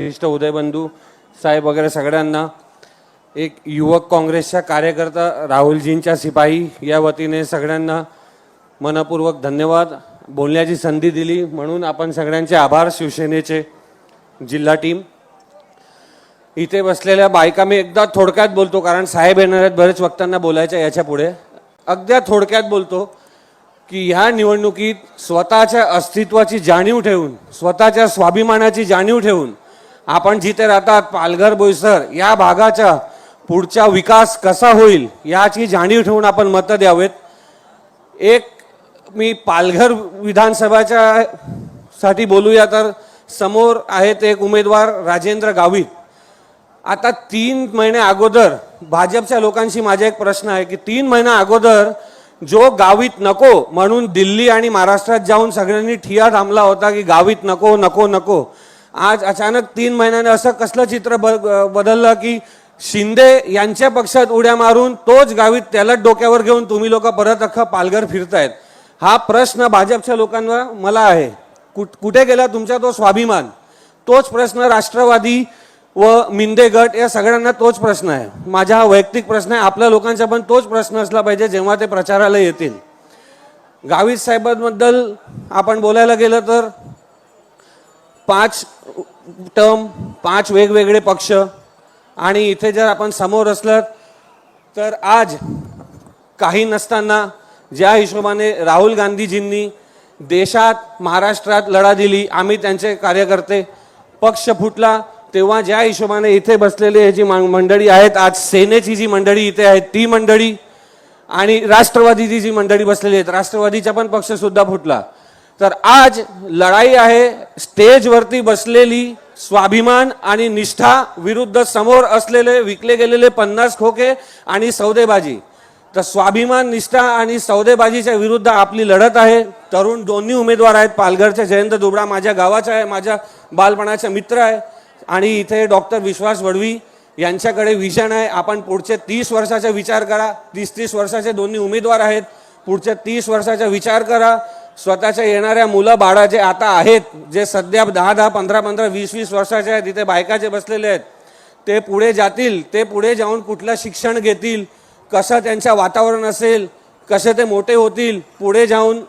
विशिष्ट उदयबंधू साहेब वगैरे सगळ्यांना एक युवक काँग्रेसच्या कार्यकर्ता राहुलजींच्या सिपाही या वतीने सगळ्यांना मनपूर्वक धन्यवाद. बोलण्याची संधी दिली म्हणून आपण सगळ्यांचे आभार. शिवसेनेचे जिल्हा टीम. इथे बसलेल्या बायका मी एकदा थोडक्यात बोलतो कारण साहेब येणार आहेत बरेच वक्तांना बोलायचं याच्यापुढे. अगद्या थोडक्यात बोलतो की ह्या निवडणुकीत स्वतःच्या अस्तित्वाची जाणीव ठेवून स्वतःच्या स्वाभिमानाची जाणीव ठेवून आपण जिथे राहतात पालघर बोईसर या भागाचा पुढचा विकास कसा होईल याची जाणीव ठेवून आपण मतं द्यावेत. एक मी पालघर विधानसभाच्या साठी बोलूया तर समोर आहेत एक उमेदवार राजेंद्र गावित. आता तीन महिने अगोदर भाजपच्या लोकांशी माझा एक प्रश्न आहे की तीन महिना अगोदर जो गावीत नको म्हणून दिल्ली आणि महाराष्ट्रात जाऊन सगळ्यांनी ठिया थांबला होता की गावीत नको नको नको आज अचानक तीन महिन्याने असं कसलं चित्र ब- बदललं की शिंदे यांच्या पक्षात उड्या मारून तोच गावीत त्यालाच डोक्यावर घेऊन तुम्ही लोक परत अख्खा पालघर फिरतायत. हा प्रश्न भाजपच्या लोकांवर मला आहे. कुठ कुठे गेला तुमचा तो स्वाभिमान? तोच प्रश्न राष्ट्रवादी व मिंदे गट या सगळ्यांना तोच प्रश्न आहे. माझा हा वैयक्तिक प्रश्न आहे. आपल्या लोकांचा पण तोच प्रश्न असला पाहिजे जेव्हा ते प्रचाराला येतील. गावित साहेबांबद्दल आपण बोलायला गेलं तर पाच टर्म पाच वेगवेगळे पक्ष. आणि इथे जर आपण समोर असलं तर आज काही नसताना ज्या हिशोबाने राहुल गांधीजींनी देशात महाराष्ट्रात लढा दिली आम्ही त्यांचे कार्यकर्ते पक्ष फुटला तेव्हा ज्या हिशोबाने इथे बसलेले हे जी मंडळी आहेत आज सेनेची जी मंडळी इथे आहेत ती मंडळी आणि राष्ट्रवादीची जी मंडळी बसलेली आहेत राष्ट्रवादीचा पण पक्ष सुद्धा फुटला. तर आज लढाई आहे स्टेजवरती बसलेली स्वाभिमान आणि निष्ठा विरुद्ध समोर असलेले विकले गेलेले पन्नास खोके आणि सौदेबाजी. तर स्वाभिमान निष्ठा आणि सौदेबाजीच्या विरुद्ध आपली लढत आहे. तरुण दोन्ही उमेदवार आहेत. पालघरचे जयंत दुबडा माझ्या गावाचा आहे माझ्या बालपणाचा मित्र आहे. आणि इथे डॉक्टर विश्वास वडवी यांच्याकडे विजन आहे. आपण पुढचे तीस वर्षाचा विचार करा. तीस तीस वर्षाचे दोन्ही उमेदवार आहेत. पुढच्या तीस वर्षाचा विचार करा. स्वतःच्या येणाऱ्या मुलं बाळा जे आता आहेत जे सध्या दहा दहा पंधरा पंधरा वीस वीस वर्षाचे आहेत तिथे बायकाचे बसलेले आहेत ते पुढे जातील ते पुढे जाऊन कुठलं शिक्षण घेतील कसं त्यांचं वातावरण असेल कसे ते मोठे होतील पुढे जाऊन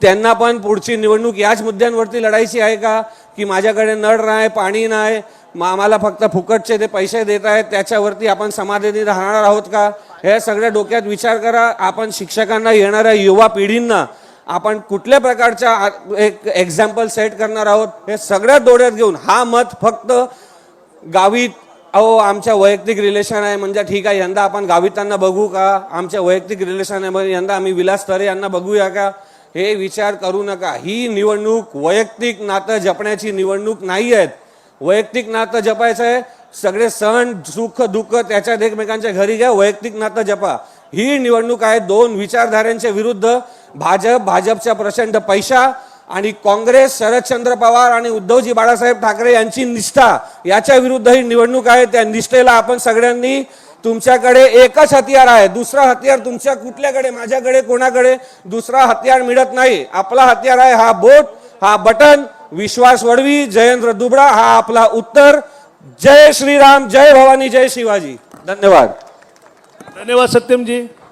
त्यांना पण पुढची निवडणूक याच मुद्द्यांवरती लढायची आहे का? की माझ्याकडे नळ नाही पाणी नाही मग आम्हाला फक्त फुकटचे ते पैसे देत आहेत त्याच्यावरती आपण समाधानी राहणार आहोत का? हे सगळ्या डोक्यात विचार करा. आपण शिक्षकांना येणाऱ्या युवा पिढींना आपण कुठल्या प्रकारच्या एक एक्झाम्पल सेट करणार आहोत हे सगळ्या डोळ्यात घेऊन. हा मत फक्त गावीत अहो आमच्या वैयक्तिक रिलेशन आहे म्हणजे ठीक आहे यंदा आपण गावितांना बघू का? आमच्या वैयक्तिक रिलेशन आहे म्हणजे यंदा आम्ही विलास तरे यांना बघूया का? हे विचार करू नका. ही निवडणूक वैयक्तिक नातं जपण्याची निवडणूक नाही आहेत. वैयक्तिक नातं जपायचं आहे. सगळे सण सुख दुःख त्याच्यात एकमेकांच्या घरी घ्या. वैयक्तिक नातं जपा. ही निवडणूक आहे. दोन विचारधाऱ्यांच्या विरुद्ध भाजप भाजपच्या प्रचंड पैसा आणि काँग्रेस शरदचंद्र पवार आणि उद्धवजी बाळासाहेब ठाकरे यांची निष्ठा याच्या विरुद्ध ही निवडणूक आहे. त्या निष्ठेला आपण सगळ्यांनी तुमच्याकडे एकच हतियार आहे. दुसरा हतियार तुमच्या कुठल्याकडे माझ्याकडे कोणाकडे? दुसरा हतियार मिळत नाही. आपला हतियार आहे हा बोट हा बटन. विश्वास वडवी जयेंद्र दुबडा हा आपला उत्तर. जय श्रीराम जय भवानी जय शिवाजी. धन्यवाद. धन्यवाद सत्यमजी.